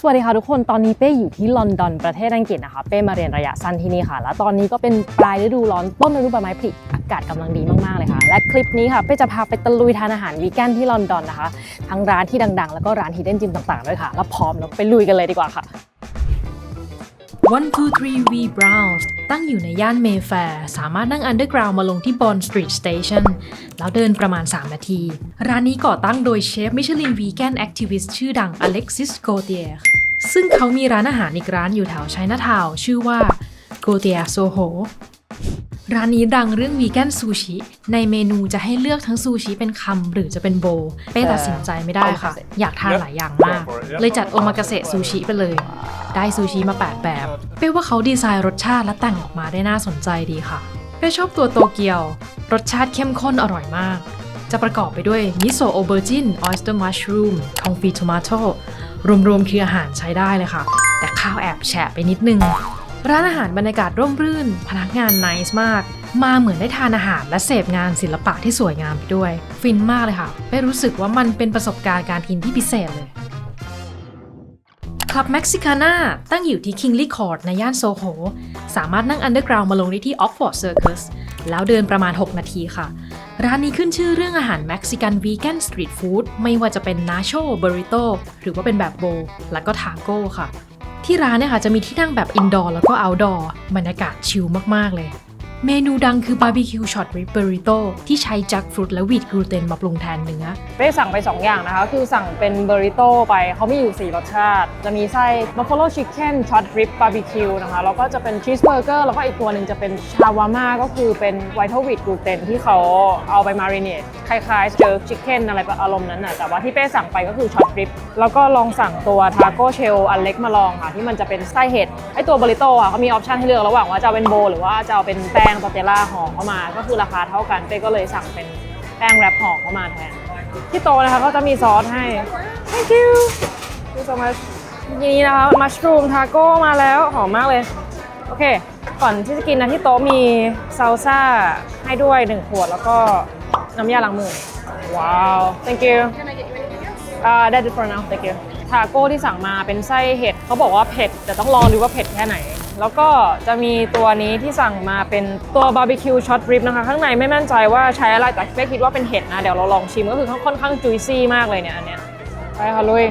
สวัสดีค่ะทุกคน ตอนนี้เป้อยู่ที่ลอนดอนประเทศอังกฤษนะคะ เป้มาเรียนระยะสั้นที่นี่ค่ะ แล้วตอนนี้ก็เป็นปลายฤดูร้อนต้นฤดูใบไม้ผลิอากาศกำลังดีมาก ๆ เลยค่ะ และคลิปนี้ค่ะ เป้จะพาไปตะลุยทานอาหารวีแกนที่ลอนดอนนะคะ ทั้งร้านที่ดัง ๆ แล้วก็ร้านฮิดเด้นจิมต่าง ๆ ด้วยค่ะ แล้วพร้อมแล้วไปลุยกันเลยดีกว่าค่ะ one two three we browse ตั้งอยู่ในย่านเมแฟร์สามารถนั่งอันเดอร์กราวมาลงที่บอนสตรีทสเตชันแล้วเดินประมาณ 3 นาที ร้านนี้ก่อตั้งโดยเชฟมิชลินวีแกนแอคทิวิสต์ชื่อดังอเล็กซิสโกเตียซึ่งเขามีร้านอาหารอีกร้านอยู่แถวไชน่าทาว์ชื่อว่าโกเตียโซโฮ ร้านนี้ดังเรื่องวีแกนซูชิในเมนูจะให้เลือกทั้งซูชิเป็นคำหรือจะเป็นโบว์เป้ตัดสินใจไม่ได้ค่ะ อยากทานหลายอย่างมาก เลยจัดโอมากาเสะซูชิไปเลย ได้ซูชิมา 8 แบบ เป้ว่าเขาดีไซน์รสชาติและแต่งออกมาได้น่าสนใจดีค่ะ เป้ชอบตัวโตเกียว รสชาติเข้มข้นอร่อยมาก จะประกอบไปด้วยมิโซะโอเบอร์จินออ s สเตอร์มัชรูมทองฟีโทมาโตรวมๆคืออาหารใช้ได้เลยค่ะ แต่ข้าวแอบแฉะไปนิดนึง ร้านอาหารบรรยากาศร่มรื่น พนักงานไนส์มาก มาเหมือนได้ทานอาหารและเสพงานศิลปะที่สวยงามไปด้วย ฟินมากเลยค่ะเป้รู้สึกว่ามันเป็นประสบการณ์การกินที่พิเศษเลยคลับเม็กซิคาน่าตั้งอยู่ที่ Kingly Court ในย่านโซโห สามารถนั่ง Underground มาลงได้ที่ Oxford Circus แล้วเดินประมาณ 6 นาทีค่ะ ร้านนี้ขึ้นชื่อเรื่องอาหารเม็กซิกันวีแกนสตรีทฟู้ดไม่ว่าจะเป็นนาโชเบริโตหรือว่าเป็นแบบโบว์แล้วก็ทาโก้ค่ะ ที่ร้านเนี่ยค่ะจะมีที่นั่งแบบอินดอร์แล้วก็เอาท์ดอร์บรรยากาศชิลมากๆเลย เมนูดังคือบาร์บีคิวช็อตริบเบริโตที่ใช้จักฟรุตและวีดกลูเตนมาปรุงแทนเนื้อเป้สั่งไป 2 อย่างนะคะ คือสั่งเป็นเบอริโต้ไปเขามีอยู่ 4 รสชาติ จะมีไส้ buffalo chicken short rib barbecue นะคะ แล้วก็จะเป็น cheeseburger แล้วก็อีกตัวหนึ่งจะเป็นชาวาม่าก็คือเป็น white wheat gluten ที่เขาเอาไป marinate คล้ายๆ jerk chicken อะไรอารมณ์นั้นน่ะแต่ว่าที่เป้สั่งไปก็คือ short rib แล้วก็ลองสั่งตัว taco shell อันเล็กมาลองค่ะที่มันจะเป็นไส้เห็ดไอตัวเบอริโต้อะเขามีออปชันให้เลือกระหว่างว่าจะเอาเป็นโบหรือว่าจะเอาเป็นแป้งตอร์เตลล่าห่อเข้ามา ก็คือราคาเท่ากันเป้ก็เลยสั่งเป็นแป้งแรปห่อเข้ามาแทน ที่โตะนะคะก็จะมีซอสให้ thank you thank you so much นี่นะคะมัชรูมทาโก้มาแล้วหอมมากเลย โอเค ก่อนที่จะกินนะที่โต๊ะมีซาลซ่าให้ด้วย1ขวดแล้วก็น้ำยาล้างมือ ว้าว thank you อ่า that's it for now thank you ทาโก้ที่สั่งมาเป็นไส้เห็ดเขาบอกว่าเผ็ด แต่ต้องลองดูว่าเผ็ดแค่ไหน แล้วก็จะมีตัวนี้ที่สั่งมาเป็นตัวบาร์บีคิวช็อตริบนะคะ ข้างในไม่มั่นใจว่าใช้อะไรแต่ไม่คิดว่าเป็นเห็ดนะ เดี๋ยวเราลองชิมก็คือค่อนข้างจุยซี่มากเลยเนี่ยอันเนี้ยไปค่ะลุย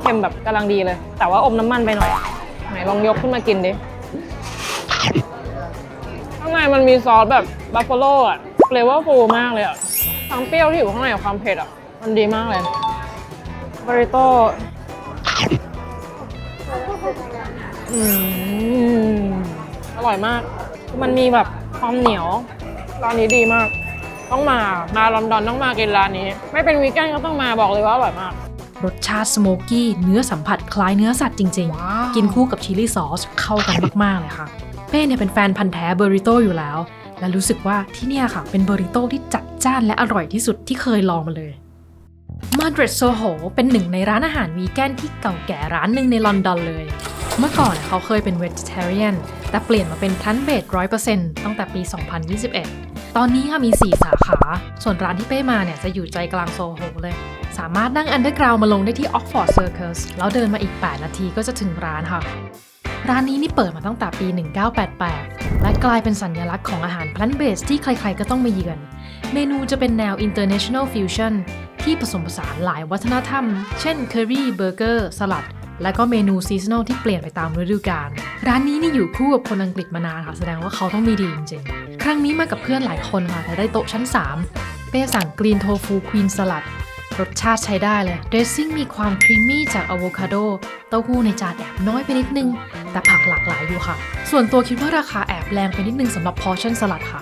เค็มแบบกำลังดีเลย แต่ว่าอมน้ำมันไปหน่อยไหนลองยกขึ้นมากินดิข้างในมันมีซอสแบบบัฟฟาโลอะเฟลเวอร์ฟูมากเลยอะทั้งเปรี้ยวที่อยู่ข้างในกับความเผ็ดอะ มันดีมากเลยบริโต้ อืมอร่อยมาก มันมีแบบความเหนียวร้านนี้ดีมาก ต้องมา มาลอนดอนต้องมากินร้านนี้ ไม่เป็นวีแกนก็ต้องมาบอกเลยว่าอร่อยมาก รสชาติสโมกกี้เนื้อสัมผัสคล้ายเนื้อสัตว์จริงว้าวๆกินคู่กับชิลลี่ซอสเข้ากันมากๆเลยค่ะ เป้เนี่ยเป็นแฟนพันธ์แท้เบอริโตอยู่แล้ว และรู้สึกว่าที่เนี่ยค่ะ เป็นเบอริโตที่จัดจ้านและอร่อยที่สุดที่เคยลองมาเลยมาดริดโซโหเป็นหนึ่งในร้านอาหารวีแกนที่เก่าแก่ร้านหนึ่งในลอนดอนเลย เมื่อก่อนเขาเคยเป็น vegetarian แต่เปลี่ยนมาเป็น plant based 100%ตั้งแต่ปี 2021 ตอนนี้ค่ะมี 4 สาขา ส่วนร้านที่เป้มาเนี่ยจะอยู่ใจกลางโซโหเลย สามารถนั่ง underground มาลงได้ที่ Oxford Circus แล้วเดินมาอีก 8 นาทีก็จะถึงร้านค่ะ ร้านนี้นี่เปิดมาตั้งแต่ปี 1988 และกลายเป็นสัญลักษณ์ของอาหาร plant based ที่ใครๆก็ต้องมาเยือน เมนูจะเป็นแนว international fusion ที่ผสมผสานหลายวัฒนธรรม เช่น curry เบอร์เกอร์สลัด และก็เมนูซีซันอลที่เปลี่ยนไปตามฤดูกาล ร้านนี้นี่อยู่คู่กับคนอังกฤษมานานค่ะ แสดงว่าเขาต้องมีดีจริงๆ ครั้งนี้มากับเพื่อนหลายคนค่ะ แต่ได้โต๊ะชั้น 3 เป้สั่งกรีนโทฟูควีนสลัด รสชาติใช้ได้เลย เดรสซิ่งมีความครีมมี่จากอะโวคาโด เต้าหู้ในจานแอบน้อยไปนิดนึง แต่ผักหลากหลายอยู่ค่ะ ส่วนตัวคิดว่าราคาแอบแรงไปนิดนึงสำหรับพอร์ชั่นสลัดค่ะ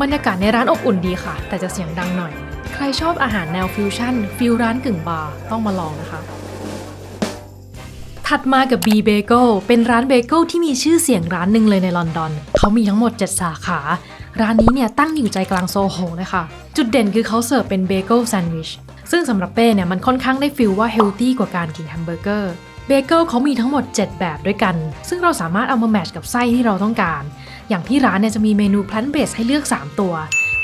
บรรยากาศในร้านอบอุ่นดีค่ะ แต่จะเสียงดังหน่อย ใครชอบอาหารแนวฟิวชั่นฟิลร้านกึ่งบาร์ต้องมาลองนะคะ ถัดมากับ B Bagel เป็นร้านเบเกิลที่มีชื่อเสียงร้านหนึ่งเลยในลอนดอน เขามีทั้งหมด 7 สาขา ร้านนี้เนี่ยตั้งอยู่ใจกลางโซโหเลยค่ะ จุดเด่นคือเขาเสิร์ฟเป็นเบเกิลแซนด์วิช ซึ่งสำหรับเป้เนี่ยมันค่อนข้างได้ฟิลว่าเฮลตี้กว่าการกินแฮมเบอร์เกอร์ เบเกิลเขามีทั้งหมด 7 แบบด้วยกัน ซึ่งเราสามารถเอามาแมทช์กับไส้ที่เราต้องการ อย่างที่ร้านเนี่ยจะมีเมนูพลันเบสให้เลือก 3 ตัว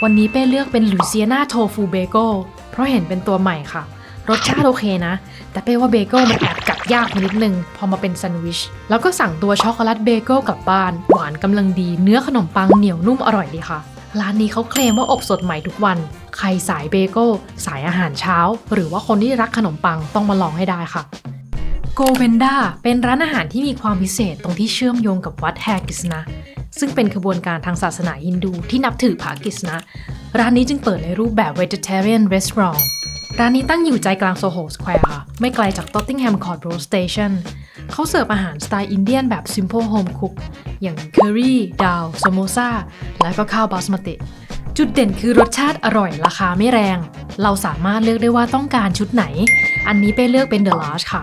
วันนี้เป้เลือกเป็นลูเซียนาโทฟูเบเกิลเพราะเห็นเป็นตัวใหม่ค่ะ รสชาติโอเคนะ แต่เป้ว่าเบเกิลมันแอบ ยากนิดนึง พอมาเป็นแซนด์วิช แล้วก็สั่งตัวช็อกโกแลตเบเกิลกลับบ้าน หวานกำลังดีเนื้อขนมปังเหนียวนุ่มอร่อยดีค่ะ ร้านนี้เขาเคลมว่าอบสดใหม่ทุกวัน ใครสายเบเกิลสายอาหารเช้า หรือว่าคนที่รักขนมปังต้องมาลองให้ได้ค่ะโกเวนดาเป็นร้านอาหารที่มีความพิเศษตรงที่เชื่อมโยงกับวัดแฮกิสนะซึ่งเป็นขบวนการทางศาสนาฮินดูที่นับถือพระกิสนะ ร้านนี้จึงเปิดในรูปแบบ vegetarian restaurant ร้านนี้ตั้งอยู่ใจกลางโซโฮสแควร์ค่ะ ไม่ไกลจาก Tottenham Court Road Station เขาเสิร์ฟอาหารสไตล์อินเดียนแบบ simple home cook อย่างเคอรี่ดาวสโมซาและก็ข้าวบาสมติจุดเด่นคือรสชาติอร่อยราคาไม่แรง เราสามารถเลือกได้ว่าต้องการชุดไหน อันนี้เป้เลือกเป็น The Large ค่ะ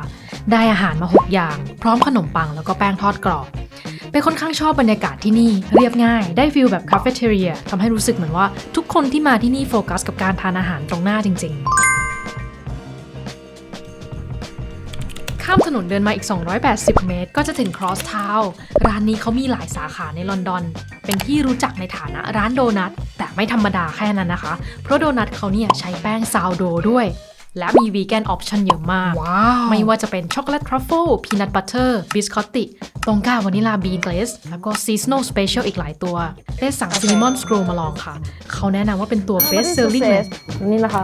ได้อาหารมา 6 อย่าง พร้อมขนมปังแล้วก็แป้งทอดกรอบเป้ค่อนข้างชอบบรรยากาศที่นี่ เรียบง่าย ได้ฟิลแบบคาเฟ่เทเรียทำให้รู้สึกเหมือนว่าทุกคนที่มาที่นี่โฟกัสกับการทานอาหารตรงหน้าจริง ๆ ข้ามถนนเดินมาอีก 280 เมตร ก็จะถึง Cross Town ร้านนี้เขามีหลายสาขาในลอนดอน เป็นที่รู้จักในฐานะร้านโดนัท แต่ไม่ธรรมดาแค่นั้นนะคะ เพราะโดนัทเขาเนี่ยใช้แป้งซาวโดด้วย และมีวีแกนออปชันเยอะมากว้าวไม่ว่าจะเป็นช็อกโกแลตทรัฟเฟิลพีนัทบัตเตอร์บิสคอตติตงก้าวานิลาบีนเกรสแล้วก็ซีซัน a l สเปเชียลอีกหลายตัวได้สั่งซินนามอนส r ร w มาลองค่ะ เขาแนะนำว่าเป็นตัว best selling เลยนี่นะคะ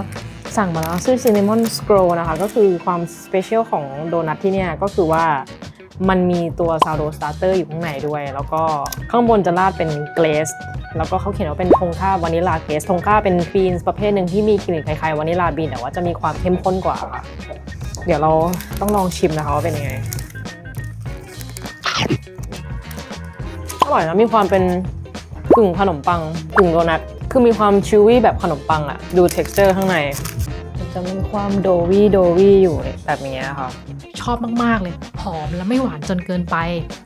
สั่งมาแล้วชื่อ cinnamon scroll นะคะ ก็คือความสเปเชียลของโดนัทที่เนี่ยก็คือว่ามันมีตัวซาวโดสตาร์เตอร์อยู่ข้างในด้วย แล้วก็ข้างบนจะราดเป็นเกรสแล้วก็เขาเขียนว่าเป็นทงค่าวานิลาเกรสทงค่าเป็นบีนส์ประเภทหนึ่งที่มีกลิ่นคล้ายๆวานิลาบีนแต่ว่าจะมีความเข้มข้นกว่าค่ะเดี๋ยวเราต้องลองชิมนะคะว่าเป็นยังไงอร่อยนะมีความเป็นกึ่งขนมปังกึ่งโดนัท คือมีความชิววี่แบบขนมปังอะดู t e x t อร์ข้างใน มันจะมีความโดวี่โดวี่อยู่แบบนี้ค่ะชอบมาก ๆ เลย หอมและไม่หวานจนเกินไป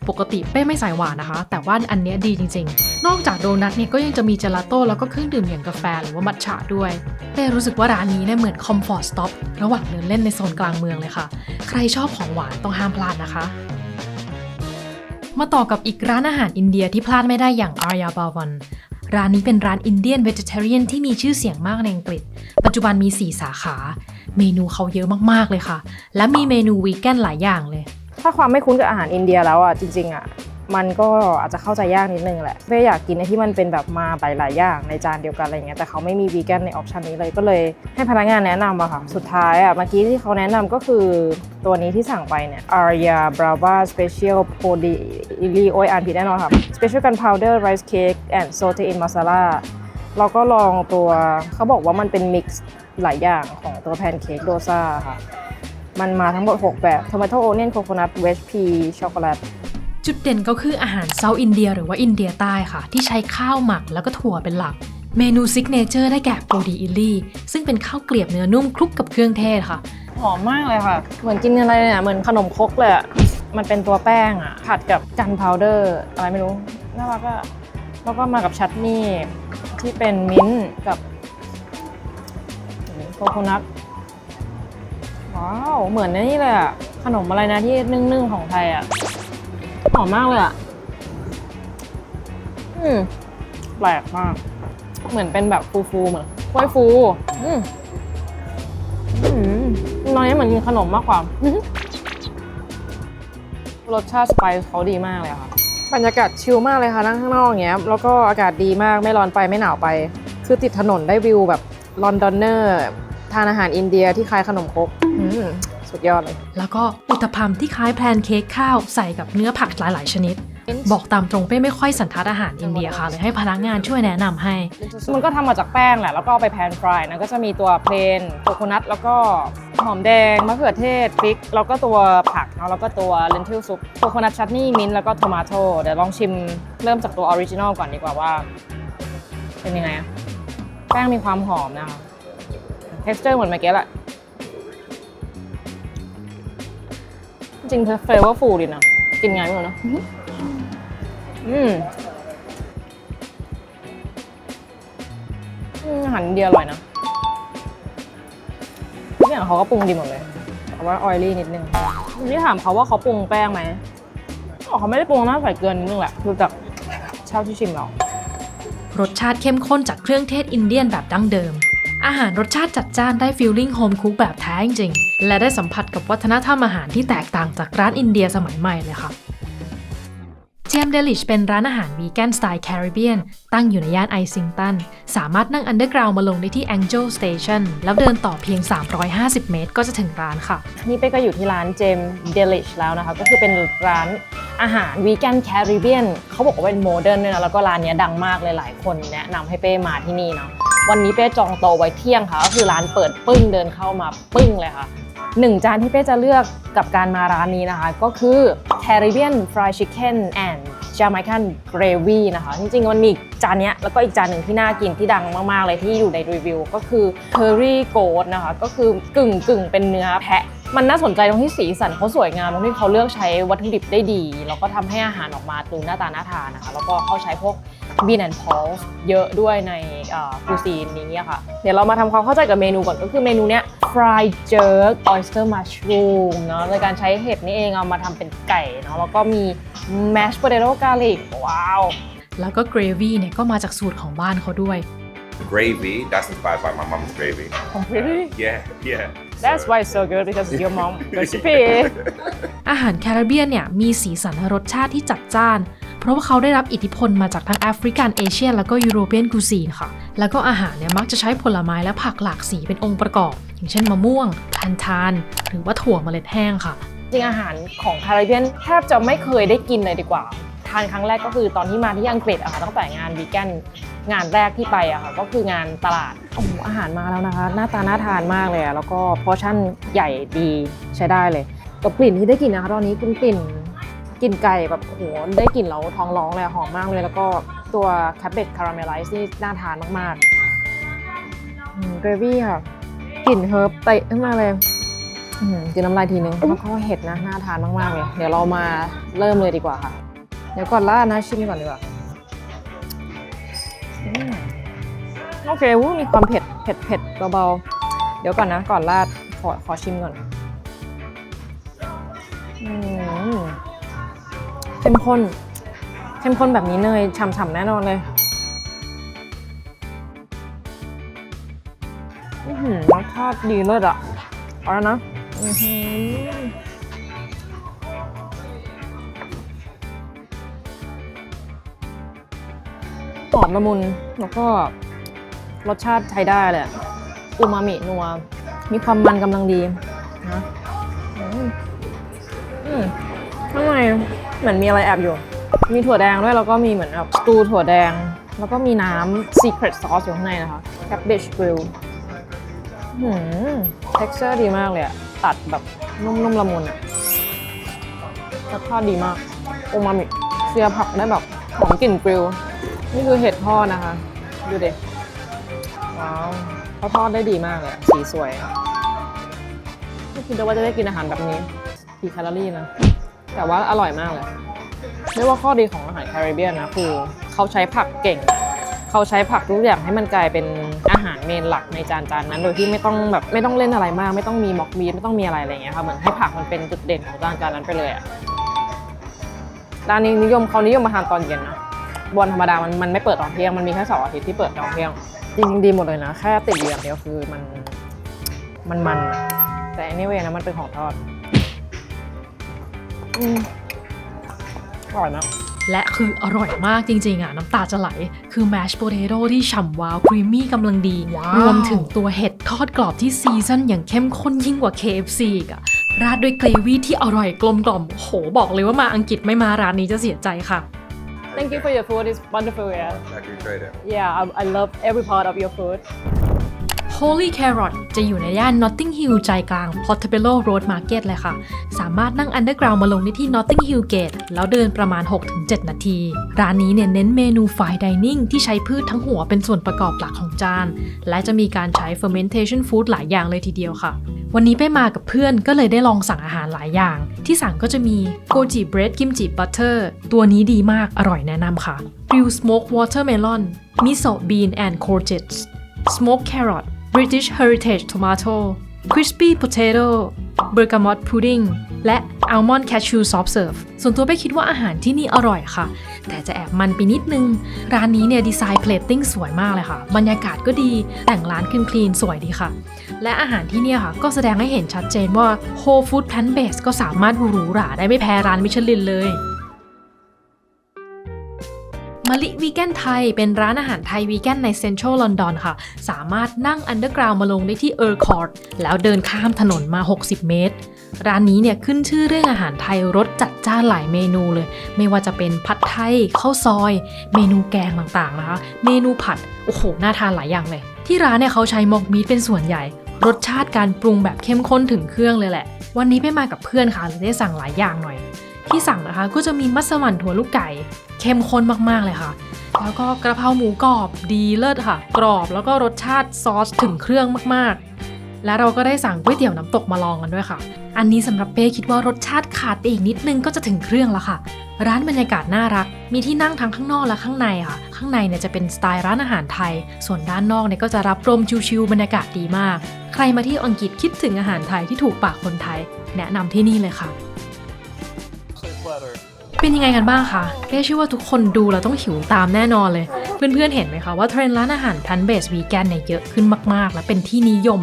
ปกติเป้ไม่ใส่หวานนะคะ แต่ว่าอันเนี้ยดีจริง ๆ นอกจากโดนัทเนี่ยก็ยังจะมีเจลาโต้แล้วก็เครื่องดื่มอย่างกาแฟหรือว่ามัทฉะด้วย เป้รู้สึกว่าร้านนี้เนี่ยเหมือนคอมฟอร์ตสต็อประหว่างเดินเล่นในโซนกลางเมืองเลยค่ะ ใครชอบของหวานต้องห้ามพลาดนะคะมาต่อกับอีกร้านอาหารอินเดียที่พลาดไม่ได้อย่างอารยาบาวัน ร้านนี้เป็นร้านอินเดียนเวจิเทเรียนที่มีชื่อเสียงมากในอังกฤษ ปัจจุบันมี 4 สาขา เมนูเขาเยอะมากๆเลยค่ะ และมีเมนูวีแกนหลายอย่างเลย ถ้าความไม่คุ้นกับอาหารอินเดียแล้วอะจริงๆอะ มันก็อาจจะเข้าใจยากนิดนึงแหละเป้อยากกินในที่มันเป็นแบบมาหลายๆอย่างในจานเดียวกันอะไรเงี้ยแต่เขาไม่มีวีแกนในออปชันนี้เลยก็เลยให้พนักงานแนะนำอะค่ะ สุดท้ายอะเมื่อกี้ที่เขาแนะนำก็คือตัวนี้ที่สั่งไปเนี่ย Arya Brava Special Podi Ili โอยอ่านผิดแน่นอนค่ะ Special Gunpowder Rice Cake and Saute in Masala เราก็ลองตัวเขาบอกว่ามันเป็นมิกซ์หลายอย่างของตัวแพนเค้กโดซาค่ะ มันมาทั้งหมด 6 แบบ Tomato Onion Coconut Veg Pea Chocolate จุดเด่นก็คืออาหารเซาท์อินเดียหรือว่าอินเดียใต้ค่ะ ที่ใช้ข้าวหมักแล้วก็ถั่วเป็นหลัก เมนูซิกเนเจอร์ได้แก่โปดีอิลลี่ ซึ่งเป็นข้าวเกลียบเนื้อนุ่มคลุกกับเครื่องเทศค่ะ หอมมากเลยค่ะ เหมือนกินอะไรเนี่ยเหมือนขนมครกเลยอะมันเป็นตัวแป้งอะผัดกับกันพาวเดอร์อะไรไม่รู้น่ารักอะแล้วก็มากับชัตนี่ที่เป็นมิ้นท์กับโคโคนัทว้าว เหมือนในนี่เลยอะขนมอะไรนะที่นึ่งๆของไทยอะ หอมมากเลยอะอืมแปลกมาก เหมือนเป็นแบบฟูๆเหมือนกล้วยฟู อืมอืมน้อยเหมือนกินขนมมากกว่า รสชาติสไปซ์เขาดีมากเลยค่ะ บรรยากาศชิลมากเลยค่ะนั่งข้างนอกอย่างเงี้ย แล้วก็อากาศดีมากไม่ร้อนไปไม่หนาวไป คือติดถนนได้วิวแบบลอนดอนเนอร์ ทานอาหารอินเดียที่คล้ายขนมครกอืม สุดยอดเลย แล้วก็อุตภัมที่คล้ายแพนเค้กข้าวใส่กับเนื้อผักหลาย ๆ ชนิด บอกตามตรงเป้ไม่ค่อยสันทัดอาหารอินเดียค่ะเลยให้พนักงานช่วยแนะนำให้ มันก็ทำมาจากแป้งแหละ แล้วก็เอาไปแพนฟรายนะก็จะมีตัวเพลนโคโคนัทแล้วก็หอมแดงมะเขือเทศพริก แล้วก็ตัวผักเนาะแล้วก็ตัวเลนทิลซุปโคโคนัทชัตนี่มิ้นท์แล้วก็โทมาโตเดี๋ยวลองชิมเริ่มจากตัวออริจินอลก่อนดีกว่าว่า เป็นยังไงอะแป้งมีความหอมนะคะ texture เหมือนเมื่อกี้แหละ จริงๆเฟลว่าฟูดีนะ กินไงไม่รู้นะอืมอืมอาหารอินเดียอร่อยนะทุกอย่างเขาก็ปรุงดีหมดเลยแต่ว่าออยลี่นิดนึงนี่ถามเขาว่าเขาปรุงแป้งไหมอ๋อเขาไม่ได้ปรุงน่าใส่เกลือนิดนึงแหละดูจากเช่าที่ชิมเรารสชาติเข้มข้นจากเครื่องเทศอินเดียนแบบดั้งเดิม อาหารรสชาติจัดจ้านได้ฟีลลิ่งโฮมคุกแบบแท้จริงๆ และได้สัมผัสกับวัฒนธรรมอาหารที่แตกต่างจากร้านอินเดียสมัยใหม่เลยค่ะเจมเดลิชเป็นร้านอาหารวีแกนสไตล์แคริบเบียน ตั้งอยู่ในย่านไอซิงตัน สามารถนั่งอันเดอร์กราวมาลงได้ที่ Angel Station แล้วเดินต่อเพียง 350 เมตรก็จะถึงร้านค่ะ นี่เป้ก็อยู่ที่ร้านเจมเดลิชแล้วนะคะ ก็คือเป็นร้านอาหารวีแกนแคริบเบียนเขาบอกว่าเป็นโมเดิร์นด้วยนะแล้วก็ร้านนี้ดังมากเลยหลายคนแนะนำให้เป้มาที่นี่เนาะ วันนี้เป้จองโตไว้เที่ยงค่ะ ก็คือร้านเปิดปึ้งเดินเข้ามาปึ้งเลยค่ะหนึ่งจานที่เป้จะเลือกกับการมาร้านนี้นะคะ ก็คือ Caribbean Fried Chicken and Jamaican Gravy นะคะ จริงๆมันนี้จานนี้แล้วก็อีกจานหนึ่งที่น่ากินที่ดังมาก ๆ เลยที่อยู่ในรีวิว ก็คือ Curry Goat นะคะ ก็คือกึ่งกึ่งๆเป็นเนื้อแพะ มันน่าสนใจตรงที่สีสันเขาสวยงามตรงที่เขาเลือกใช้วัตถุดิบได้ดี แล้วก็ทำให้อาหารออกมาดูหน้าตาน่าทานนะคะ แล้วก็เขาใช้พวก bean and pulse เยอะด้วยในคูซีนนี้อะค่ะ เดี๋ยวเรามาทำความเข้าใจกับเมนูก่อนก็คือเมนูเนี้ย fried jerk oyster mushroom เนาะในการใช้เห็ดนี่เองเอามาทำเป็นไก่เนาะแล้วก็มี mashed potato garlic ว้าว แล้วก็เกรวี่เนี่ยก็มาจากสูตรของบ้านเขาด้วย The gravy, that's inspired by my mom's gravy. really Yeah, yeah. That's So- why it's so good because it's your mom recipe อาหารแคริบเบียนเนี่ยมีสีสันและรสชาติที่จัดจ้าน เพราะว่าเขาได้รับอิทธิพลมาจากทั้งแอฟริกันเอเชียนแล้วก็ยุโรเปียนกูซีนค่ะ แล้วก็อาหารเนี่ยมักจะใช้ผลไม้และผักหลากสีเป็นองค์ประกอบ อย่างเช่นมะม่วงทันทาน หรือว่าถั่วเมล็ดแห้งค่ะ จริงอาหารของคาริเบียนแทบจะไม่เคยได้กินเลยดีกว่า ทานครั้งแรกก็คือตอนที่มาที่อังกฤษอะค่ะตั้งแต่งานวีแกน งานแรกที่ไปอะค่ะก็คืองานตลาดโอ้โหอาหารมาแล้วนะคะ หน้าตาน่าทานมากเลยอะแล้วก็พอชั่นใหญ่ดีใช้ได้เลยกับกลิ่นที่ได้กลิ่นนะคะตอนนี้คุณกลิ่นกลิ่นไก่แบบโอ้โหได้กลิ่นแล้วท้องร้องเลยหอมมากเลย แล้วก็ตัวแคบเบ c คาราเมลไลซ์นี่น่าทานมากๆเกรวี่ค่ะกลิ่นเฮิร์บเตะขึ้นมาเลยอืมกินน้ำลายทีนึงแล้วก็เห็ดนะน่าทานมากๆเลยเดี๋ยวเรามาเริ่มเลยดีกว่าค่ะ เดี๋ยวก่อนล่านะชิมก่อนดีกว่า โอเควู้มีความเผ็ดเผ็ดเผ็ดเบาๆ เดี๋ยวก่อนนะ ก่อนราดขอขอชิมก่อนอืมเข้มข้นเข้มข้นแบบนี้เนยฉ่ำๆแน่นอนเลยอือหือรสชาติดีเลิศอะเอาแล้วนะ อื้อหือ อมละมุน แล้วก็รสชาติใช้ได้เลยอะอูมามินัว มีความมันกำลังดีนะอืมอืมข้างในเหมือนมีอะไรแอบอยู่ มีถั่วแดงด้วย แล้วก็มีเหมือนแบบสตูถั่วแดง แล้วก็มีน้ำ secret sauce อยู่ข้างในนะคะ cabbage grill หืม texture ดีมากเลยอะตัดแบบนุ่มๆละมุนอะรสชาติดีมากโอมามิเสียผักได้แบบหอมกลิ่นกริล นี่คือเห็ดทอดนะคะ ดูเด็ว้าวเขาทอดได้ดีมากเลยสีสวยไม่คิดเลยว่าจะได้กินอาหารแบบนี้กี่แคลอรี่นะ แต่ว่าอร่อยมากเลยเรียกว่าข้อดีของอาหารแคริบเบียนนะคือเขาใช้ผักเก่ง เขาใช้ผักทุกอย่างให้มันกลายเป็นอาหารเมนหลักในจานจานนั้น โดยที่ไม่ต้องแบบไม่ต้องเล่นอะไรมาก ไม่ต้องมีม็อกมีไม่ต้องมีอะไรอะไรอย่างเงี้ยค่ะเหมือนให้ผักมันเป็นจุดเด่นของจานจานนั้นไปเลยอะร้านนี้นิยมเขานิยมมาทานตอนเย็นนะ วันธรรมดามันมันไม่เปิดตอนเที่ยง มันมีแค่เสาร์อาทิตย์ที่เปิดตอนเที่ยง จริงๆดีหมดเลยนะ แค่ติดอยู่อย่างเดียวคือมันมันมันอะแต่ anyway นะมันเป็นของทอดอืมอร่อยมากและคืออร่อยมากจริงๆอะน้ำตาจะไหล คือ mashed potato ที่ฉ่ำว้าว ครีมมี่กำลังดีรวมถึงตัวเห็ดทอดกรอบที่ซีซันอย่างเข้มข้นยิ่งกว่า KFC อีกอะราดด้วยเกรวี่ที่อร่อยกลมกล่อมโหบอกเลยว่ามาอังกฤษไม่มาร้านนี้จะเสียใจค่ะ Thank you for your food. It's wonderful. Yeah. Tried it. Yeah, I, I love every part of your food. Holy Carrot จะอยู่ในย่าน Notting Hill ใจกลาง Portobello Road Market เลยค่ะ สามารถนั่ง Underground มาลงได้ที่ Notting Hill Gate แล้วเดินประมาณ 6-7 นาที ร้านนี้เนี่ยเน้นเมนู Fine Dining ที่ใช้พืชทั้งหัวเป็นส่วนประกอบหลักของจาน และจะมีการใช้ Fermentation Food หลายอย่างเลยทีเดียวค่ะ วันนี้ไปมากับเพื่อนก็เลยได้ลองสั่งอาหารหลายอย่าง ที่สั่งก็จะมี Goji Bread Kimchi Butter ตัวนี้ดีมากอร่อยแนะนำค่ะ Grilled Smoked Watermelon Miso Bean and Courgettes Smoked Carrot British Heritage Tomato Crispy Potato Bergamot Pudding และ Almond Cashew Soft Serve ส่วนตัวเป้คิดว่าอาหารที่นี่อร่อยค่ะ แต่จะแอบมันไปนิดนึง ร้านนี้เนี่ยดีไซน์เพลตติ้งสวยมากเลยค่ะ บรรยากาศก็ดี แต่งร้านคลีนๆสวยดีค่ะ และอาหารที่เนี่ยค่ะ ก็แสดงให้เห็นชัดเจนว่า Whole Food Plant Based ก็สามารถหรูหราได้ไม่แพ้ร้านมิชลินเลย มะลิวีแกนไทย เป็นร้านอาหารไทยวีแกนในเซ็นทรัลลอนดอนค่ะ สามารถนั่งอันเดอร์กราวมาลงได้ที่เออร์คอร์ดแล้วเดินข้ามถนนมา 60 เมตร ร้านนี้เนี่ยขึ้นชื่อเรื่องอาหารไทยรสจัดจ้านหลายเมนูเลย ไม่ว่าจะเป็นผัดไทยข้าวซอย เมนูแกงต่างๆนะคะ เมนูผัดโอ้โหน่าทานหลายอย่างเลย ที่ร้านเนี่ยเขาใช้มอกมีดเป็นส่วนใหญ่ รสชาติการปรุงแบบเข้มข้นถึงเครื่องเลยแหละ วันนี้ไปมากับเพื่อนค่ะเลยได้สั่งหลายอย่างหน่อย ที่สั่งนะคะ ก็จะมีมัสมั่นถั่วลูกไก่เข้มข้นมากๆเลยค่ะ แล้วก็กระเพราหมูกรอบดีเลิศค่ะ กรอบแล้วก็รสชาติซอสถึงเครื่องมากๆ และเราก็ได้สั่งก๋วยเตี๋ยวน้ำตกมาลองกันด้วยค่ะ อันนี้สำหรับเป้คิดว่ารสชาติขาดไปอีกนิดนึงก็จะถึงเครื่องแล้วค่ะ ร้านบรรยากาศน่ารัก มีที่นั่งทั้งข้างนอกและข้างในค่ะ ข้างในเนี่ยจะเป็นสไตล์ร้านอาหารไทย ส่วนด้านนอกเนี่ยก็จะรับลมชิวๆบรรยากาศดีมาก ใครมาที่อังกฤษคิดถึงอาหารไทยที่ถูกปากคนไทย แนะนำที่นี่เลยค่ะ เป็นยังไงกันบ้างคะเป้เชื่อว่าทุกคนดูแล้วต้องหิวตามแน่นอนเลย เพื่อนๆเห็นไหมคะว่าเทรนด์ร้านอาหารพันเบสวีแกนเนี่ยเยอะขึ้นมากๆ และเป็นที่นิยม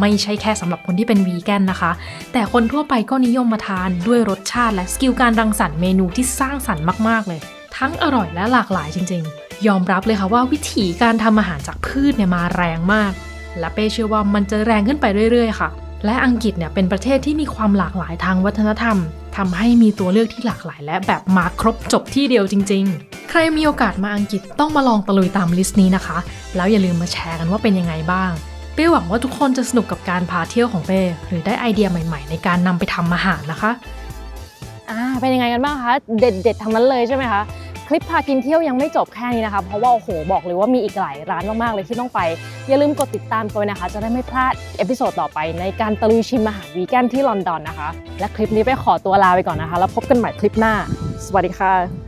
ไม่ใช่แค่สำหรับคนที่เป็นวีแกนนะคะ แต่คนทั่วไปก็นิยมมาทานด้วยรสชาติและสกิลการรังสรรค์เมนูที่สร้างสรรค์มากๆเลย ทั้งอร่อยและหลากหลายจริง ๆ ยอมรับเลยค่ะว่าวิธีการทำอาหารจากพืชเนี่ยมาแรงมาก และเป้เชื่อว่ามันจะแรงขึ้นไปเรื่อย ๆ ค่ะ และอังกฤษเนี่ยเป็นประเทศที่มีความหลากหลายทางวัฒนธรรมทำให้มีตัวเลือกที่หลากหลาย และแบบมาครบจบที่เดียวจริง ๆ ใครมีโอกาสมาอังกฤษต้องมาลองตะลุยตามลิสต์นี้นะคะ แล้วอย่าลืมมาแชร์กันว่าเป็นยังไงบ้าง เป้หวังว่าทุกคนจะสนุกกับการพาเที่ยวของเป้หรือได้ไอเดียใหม่ ๆ ในการนำไปทำอาหารนะคะ อ่าเป็นยังไงกันบ้างคะ เด็ดๆทั้งนั้นเลยใช่ไหมคะ คลิปพากินเที่ยวยังไม่จบแค่นี้นะคะ เพราะว่าโอ้โหบอกเลยว่ามีอีกหลายร้านมากๆเลยที่ต้องไป อย่าลืมกดติดตามกันนะคะ จะได้ไม่พลาดเอพิโซดต่อไปในการตะลุยชิมอาหารวีแกนที่ลอนดอนนะคะ และคลิปนี้ไปขอตัวลาไปก่อนนะคะ แล้วพบกันใหม่คลิปหน้า สวัสดีค่ะ